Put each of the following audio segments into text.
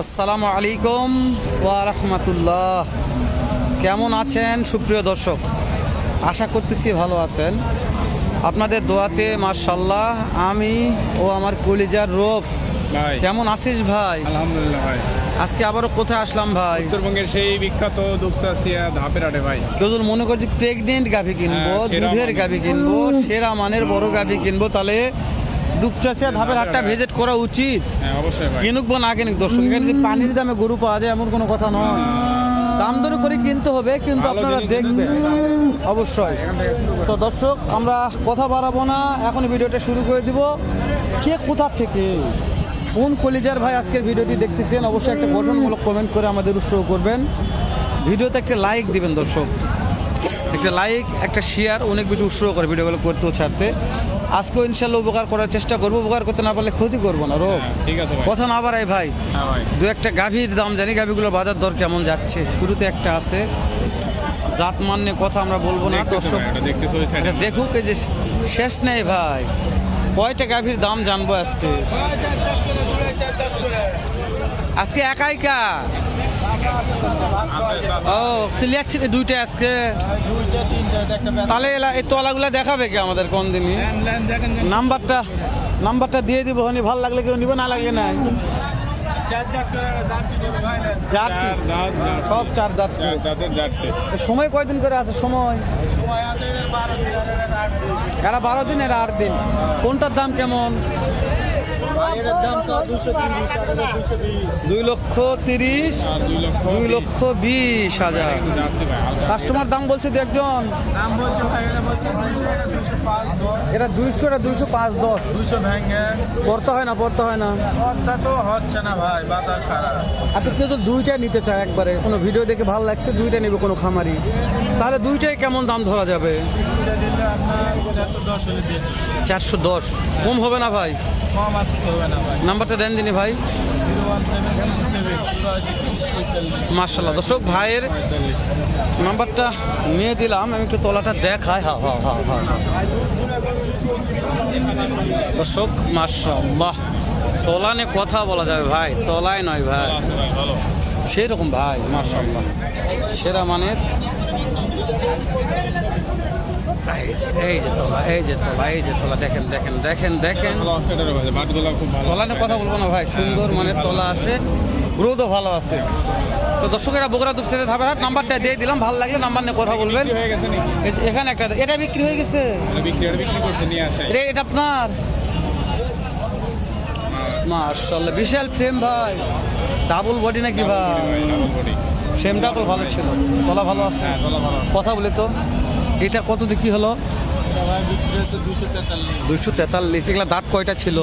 আসসালামু আলাইকুম ওয়া রাহমাতুল্লাহ। কেমন আছেন সুপ্রিয় দর্শক? আশা করতেছি ভালো আছেন। আপনাদের দোয়াতে মার্শাল্লাহ আমি ও আমার কলিজার রোফ কেমন আছিস ভাই? আলহামদুলিল্লাহ ভাই। আজকে আবারও কোথায় আসলাম ভাই? উত্তরবঙ্গের সেই বিখ্যাত দুপচাচিয়া ধাপের আটে ভাই। কেউ মনে করছি প্রেগনেন্ট গাভি কিনবো হ্যাঁ, দুধের। গাভি কিনবো সেরা মানের বড় গাভি কিনবো তাহলে দুপচাচিয়া ধাপের হাটটা ভিজিট করা উচিত। হ্যাঁ কিনুক বা না কিনুক দর্শক এখানে যে পানির দামে গরু পাওয়া যায় এমন কোনো কথা নয়। দাম দরে করে কিনতে হবে কিন্তু আপনারা দেখবেন। অবশ্যই। তো দর্শক আমরা কথা বাড়াবো না এখন ভিডিওটা শুরু করে দিব। কে কোথা থেকে? কোন কলিজার ভাই আজকের ভিডিওটি দেখতেছেন? অবশ্যই একটা গঠনমূলক কমেন্ট করে আমাদের উৎসাহ করবেন। ভিডিওতে একটা লাইক দিবেন দর্শক। একটা লাইক একটা শেয়ার অনেক কিছু উৎসাহ করে ভিডিওগুলো করতে ছাড়তে। আজকেও ইনশাল্লাহ উপকার করার চেষ্টা করব উপকার করতে না পারলে ক্ষতি করব না রোগ হ্যাঁ, ঠিক আছে ভাই। কথা না বাড়াই ভাই। হ্যাঁ দু একটা গাভীর দাম জানি গাভীগুলোর বাজার দর কেমন যাচ্ছে। শুরুতে একটা আছে। জাত মান্য কথা আমরা বলব না দর্শক। ভাই, দেখুক এই যে শেষ নেই ভাই। কয়টা গাভীর দাম জানব আজকে? আজকে একাই কা? ও দুইটা তাহলে এই দেখাবে কি আমাদের নাম্বারটা নাম্বারটা দিয়ে দিব লাগলে কেউ নাই। সব চার দাঁত সময় কয়দিন করে আছে? সময়? এরা বারো দিন এরা আট দিন। কোনটার দাম কেমন? দুই লক্ষ তিরিশ দুই লক্ষ বিশ। হাজার। কাস্টমার দাম বলছে দু একজন। এটা দুইশো এটা দুইশো পাঁচ দশ। দুশো। ভেঙে। পড়তে হয় না পড়তে হয় না। তো হচ্ছে না ভাই বাজার খারাপ। আচ্ছা কেউ তো দুইটা নিতে চায় একবারে কোনো ভিডিও দেখে ভালো লাগছে দুইটা নেবে কোনো খামারি। তাহলে দুইটাই কেমন দাম ধরা যাবে? চারশো দশ কম হবে না ভাই? কম নাম্বারটা দেন দিনি ভাই। মার্শাল্লাহ দর্শক, ভাইয়ের নাম্বারটা নিয়ে দিলাম। আমি একটু তলাটা দেখাই। হা হা হা হা। দর্শক মার্শাল্লাহ তলানে কথা বলা যাবে ভাই। তলায় নয় ভাই। সেই রকম ভাই মার্শাল্লাহ সেরা মানের হয়ে এখানে একটা এটা বিক্রি হয়ে গেছে এটা আপনার বিশাল ফ্রেম ভাই ডাবল বডি নাকি ভাই ফ্রেমটা ভালো ছিল হ্যাঁ তলা ভালো আছে। কথা বলি তো এটা কত কি হলো? এটা দুশো তেতাল্লিশ। এগুলা দাঁত কয়টা ছিল?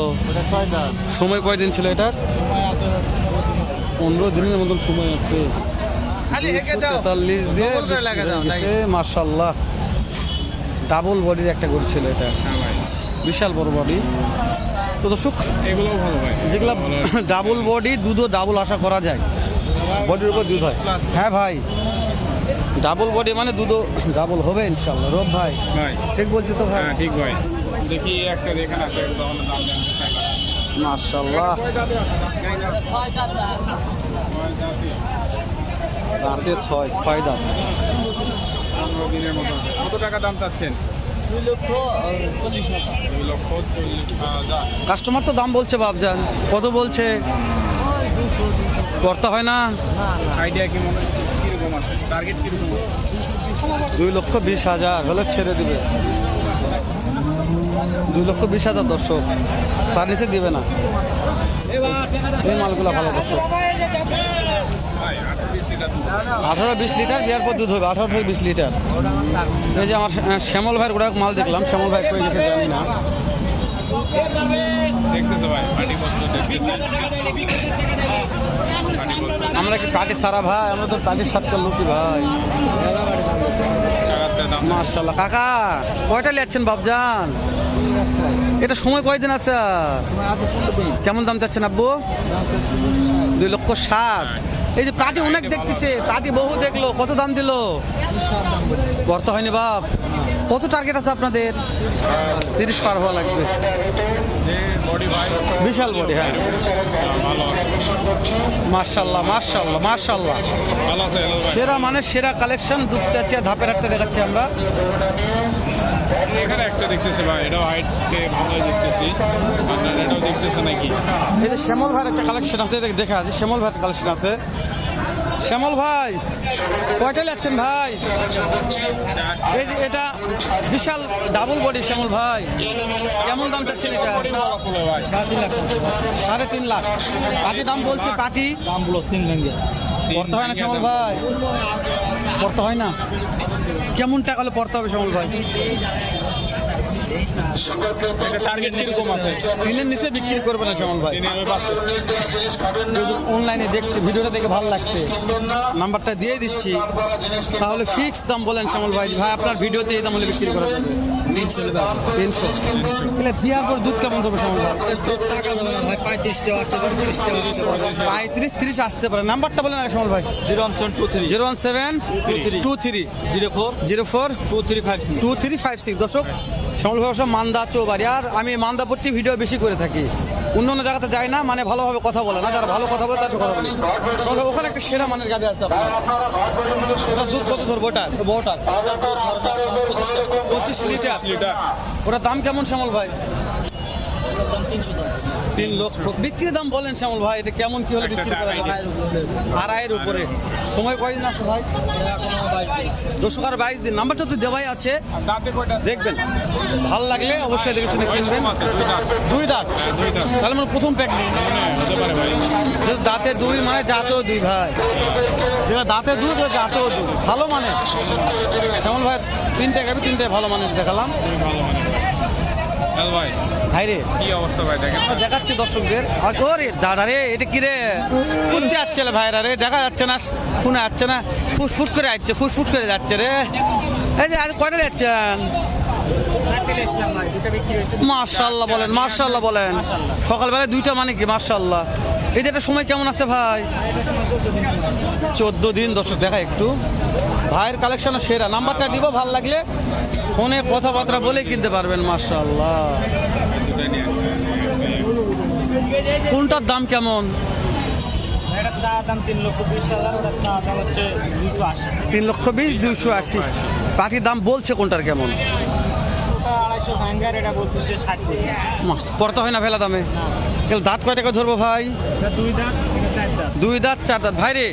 সময় কয়দিন ছিল এটার? আছে পনেরো দিনের মতন সময় আছে। তেতাল্লিশ দিয়ে মার্শাল্লাহ ডাবল বডির একটা গরু ছিল এটা। হ্যাঁ বিশাল বড় বডি তো দর্শক এগুলোও ভালো ভাই। যেগুলো ডাবল বডি দুধও ডাবল আশা করা যায়। বডির উপর দুধ হয়। হ্যাঁ ভাই। ডাবল বডি মানে দুধও ডাবল হবে ইনশাল্লাহ রব ভাই ভাই। ঠিক বলছি তো ভাই? হ্যাঁ ঠিক ভাই। দেখি একটা এখানে আছে তখন দাম জানতে চাইলাম মার্শাল্লাহ দাঁতে ছয় ছয় দাঁত। মতো কত টাকা দাম চাচ্ছেন? কাস্টমার তো দাম বলছে বাবজান কত বলছে? করতে হয় না? আইডিয়া কি মনে হয় দুই লক্ষ বিশ হাজার হলে ছেড়ে দিবে। দুই লক্ষ বিশ হাজার দর্শক, তার নিচে দিবে না। এই মালগুলা ভালো দর্শক। আঠারো বিশ লিটার, বিয়ার পর দুধ হবে। আঠারো থেকে বিশ লিটার। এই যে আমার শ্যামল ভাইয়ের গোড়া মাল দেখলাম, শ্যামল ভাই কয়ে গেছে জানি না। দেখতেছে ভাই পাটি দেখতেছে। আমরা কি পাটি সারা ভাই? আমরা তো পাটির সাতটা লোকই ভাই। টাকাতে মার্শাল্লাহ কাকা কয়টা লিয়াচ্ছেন বাবজান এটা সময় কয়দিন আছে? কেমন দাম চাচ্ছেন আব্বু? দুই লক্ষ ষাট। এই যে পাটি অনেক দেখতেছে পাটি বহু দেখল। কত দাম দিল? করতে হয়নি বাপ। কত টার্গেট আছে আপনাদের? তিরিশ পার হওয়া লাগবে। ভাই বিশাল বডি হ্যাঁ। মার্শাল্লাহ মার্শাল্লাহ মার্শাল্লাহ সেরা মানে সেরা কালেকশন দুপচাচিয়া ধাপের একটা দেখাচ্ছি আমরা। এখানে একটা দেখতেছি ভাই এটাও হাইটকে ভালোই দেখতেছি। আপনার এটাও দেখতেছে নাকি? এই যে শ্যামল ভাইয়ের একটা কালেকশন আছে দেখ- দেখা আছে শ্যামল ভাইয়ের কালেকশন আছে। শ্যামল ভাই, কয়টা লাগছেন ভাই? এটা বিশাল ডাবল বডি শ্যামল ভাই। কেমন দাম চাচ্ছেন এটা? সাড়ে তিন লাখ। পাটি দাম বলছে পাটি। দাম বলো তিন ভেঙে পড়তে হয় না শ্যামল ভাই, পড়তে হয় না। কেমন টাকা হলে পড়তে হবে শ্যামল ভাই? টার্গেট কীরকম আছে। তিনের নিচে বিক্রি করবে না শ্যামল ভাই। অনলাইনে দেখছি ভিডিওটা দেখে ভালো লাগছে। নাম্বারটা দিয়ে দিচ্ছি। তাহলে ফিক্স দাম বলেন শ্যামল ভাই। ভাই আপনার ভিডিওতে এই দাম হলে বিক্রি করা যাবে। তিনশো তিনশো। তাহলে বিয়ার পর দুধ কেমন ধরবে শ্যামল ভাই? টাকা যাবে না ভাই পঁয়ত্রিশটা আসতে পারে তিরিশটা আসতে পারে। পঁয়ত্রিশ তিরিশ আসতে পারে। নাম্বারটা বলেন শ্যামল ভাই। Zero one seven two three. Zero one seven two three. Two three. Zero four. Zero four two three five six. Two three five six. দর্শক শ্যামল মান্দা চৌবাড়ি। আর আমি মান্দাপট্টি ভিডিও বেশি করে থাকি। অন্য অন্য জায়গাতে যাই না মানে ভালোভাবে কথা বলে না। যারা ভালো কথা বলে, তার কথা বলি। ওখানে একটা সেরা মানের গাড়ি আছে ওটা দুধ কত ধরবো ওটা? বড়টা পঁচিশ লিটার। ওটার দাম কেমন শ্যামল ভাই? তিন লক্ষ। বিক্রির দাম বলেন শ্যামল ভাই এটা কেমন কি হলে বিক্রি করা আড়াইয়ের উপরে। সময় কয়দিন আছে ভাই? দিন আর বাইশ দিন। নাম্বারটা তো দেওয়াই আছে। দাঁতে দেখবেন। ভালো লাগলে অবশ্যই দেখে শুনে কিনবেন। দুই দাঁত। হ্যাঁ, দুই দাঁত। তাহলে মানে প্রথম প্যাক নেই দাঁতে দুই মানে জাতেও দুই ভাই। যেটা দাঁতে দুই তো জাতেও দুই। ভালো মানে। শ্যামল ভাই তিনটে গাবি তিনটে ভালো মানের দেখালাম। ভালো মানে ভাই। ভাই রে। কি অবস্থা ভাই দেখেন। দেখাচ্ছি দর্শকদের। আর ওরে দাদা রে এটা কি রে? কুনতে যাচ্ছে রে ভাইরা রে দেখা যাচ্ছে না শুনে যাচ্ছে না। ফুস ফুস করে আসছে ফুস ফুস করে যাচ্ছে রে। এই যে আজ কয়টা যাচ্ছেন মার্শাল্লাহ বলেন মার্শাল্লাহ বলেন। সকালবেলায় দুইটা মানে কি মার্শাল্লাহ একটা সময় কেমন আছে ভাই? চোদ্দ দিন দর্শক দেখা একটু। ভাইয়ের কালেকশন সেরা। নাম্বারটা দিব ভালো লাগলে ফোনে কথাবার্তা বলে কিনতে পারবেন মার্শাল্লাহ কোনটার দাম কেমন? এটা তিন লক্ষ বিশ দুশো দুইশো আশি। পাখির দাম বলছে কোনটার কেমন? এটা পড়তে হয় না ভেলা দামে? দাঁত কয় টাকা ধরবো ভাই? দুই দাঁত চার দাঁত। ভাই রে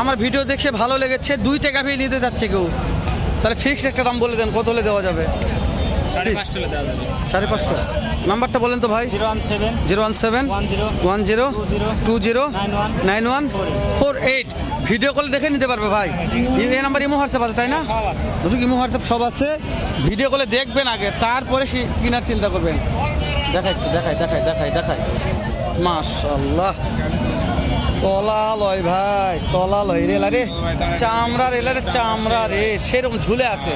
আমার ভিডিও দেখে ভালো লেগেছে দুই টাকা ভেয়ে নিতে যাচ্ছে কেউ। তাহলে ফিক্সড একটা দাম বলে দেন কত হলে দেওয়া যাবে? সাড়ে পাঁচশো নাম্বারটা বলেন তো ভাই। Zero one seven zero one zero two zero nine one four eight. Video call দেখে নিতে পারবে ভাই। এই নাম্বার ইমো হোয়াটসঅ্যাপ আছে তাই না? দর্শক ইমো হোয়াটসঅ্যাপ সব আছে। ভিডিও কলে দেখবেন আগে তারপরে সে কেনার চিন্তা করবেন। দেখাই দেখাই দেখাই দেখাই দেখাই। মাশাল্লাহ তলা লয় ভাই তলা লয় রেলা রে চামড়া রেলা রে চামড়া রে। সেরকম ঝুলে আছে।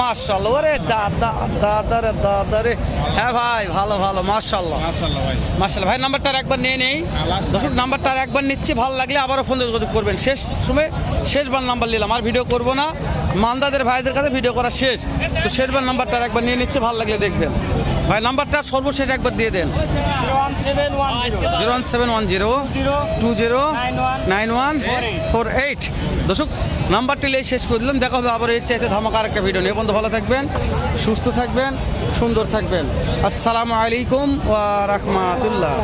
মাশাল্লাহ ওরে দাদা দাদা রে দাদা রে। হ্যাঁ ভাই ভালো ভালো মাশাল্লাহ মাশাআল্লাহ ভাই। নাম্বারটা আর একবার নিয়ে নেই। last দর্শক নাম্বারটা আর একবার নিচ্ছি ভালো লাগলে আবারও ফোন যোগাযোগ করবেন। শেষ সময় শেষবার নাম্বার নিলাম আর ভিডিও করব না। মালদাদের ভাইদের কাছে ভিডিও করা শেষ। তো শেষবার নাম্বারটা আর একবার নিয়ে নিচ্ছে ভালো লাগলে দেখবেন। ভাই, নাম্বারটা সর্বশেষ একবার দিয়ে দেন। Zero one seven one zero two zero nine one four eight. দর্শক, নাম্বারটি লেই শেষ করে দিলাম। দেখা হবে আবার এর চাইতে ধামাকা একটা ভিডিও নিয়ে। বন্ধু, ভালো থাকবেন, সুস্থ থাকবেন, সুন্দর থাকবেন। আসসালামু আলাইকুম ওয়া রাহমাতুল্লাহ।